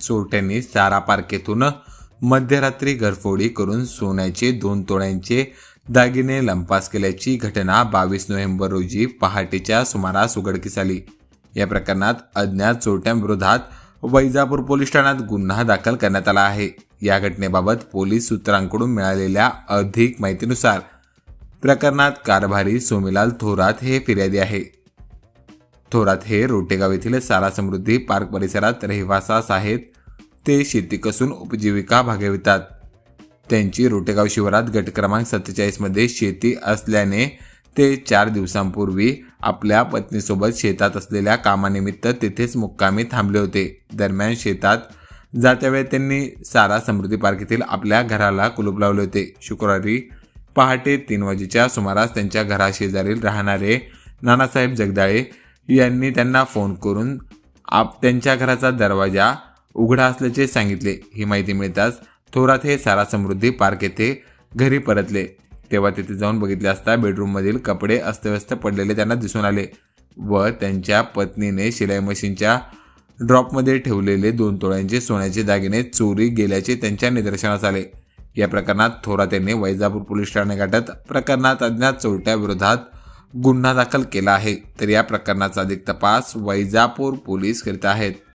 चोरट्यांनी चारा पार्केतून मध्यरात्री घरफोडी करून सोन्याचे दोन तोळ्यांचे दागिने लंपास केल्याची घटना बावीस नोव्हेंबर रोजी पहाटेच्या सुमारास उघडकीस आली. या प्रकरणात अज्ञात चोरट्यांविरोधात वैजापूर पोलीस ठाण्यात गुन्हा दाखल करण्यात आला आहे. या घटनेबाबत पोलीस सूत्रांकडून मिळालेल्या अधिक माहितीनुसार प्रकरणात कारभारी सोमीलाल थोरात हे फिर्यादी आहे. थोरात हे रोटेगाव येथील सारा समृद्धी पार्क परिसरात रहिवासास आहेत. ते शेती कसून उपजीविका भागवितात. त्यांची रोटेगाव शिवारात गट क्रमांक सत्तेचाळीसमध्ये शेती असल्याने ते चार दिवसांपूर्वी आपल्या पत्नीसोबत शेतात असलेल्या कामानिमित्त तिथेच मुक्कामी थांबले होते. दरम्यान शेतात जात्यावेळी त्यांनी सारा समृद्धी पार्क येथील आपल्या घराला कुलूप लावले होते. शुक्रवारी पहाटे तीन वाजेच्या सुमारास त्यांच्या घराशेजारील राहणारे नानासाहेब जगदाळे यांनी त्यांना फोन करून आप त्यांच्या घराचा दरवाजा उघडा असल्याचे सांगितले. ही माहिती मिळताच थोरात हे सारा समृद्धी पार्क येथे घरी परतले. तेव्हा तिथे जाऊन बघितले असता बेडरूममधील कपडे अस्तव्यस्त पडलेले त्यांना दिसून आले व त्यांच्या पत्नीने शिलाई मशीनच्या ड्रॉपमध्ये ठेवलेले दोन तोळ्यांचे सोन्याचे दागिने चोरी गेल्याचे त्यांच्या निदर्शनास आले. या प्रकरणात थोरात यांनी वैजापूर पोलीस ठाणे गाठत प्रकरणात अज्ञात चोरट्याविरोधात गुन्हा दाखल केला आहे तर या प्रकरणाचा अधिक तपास वैजापूर पोलीस करीत आहेत.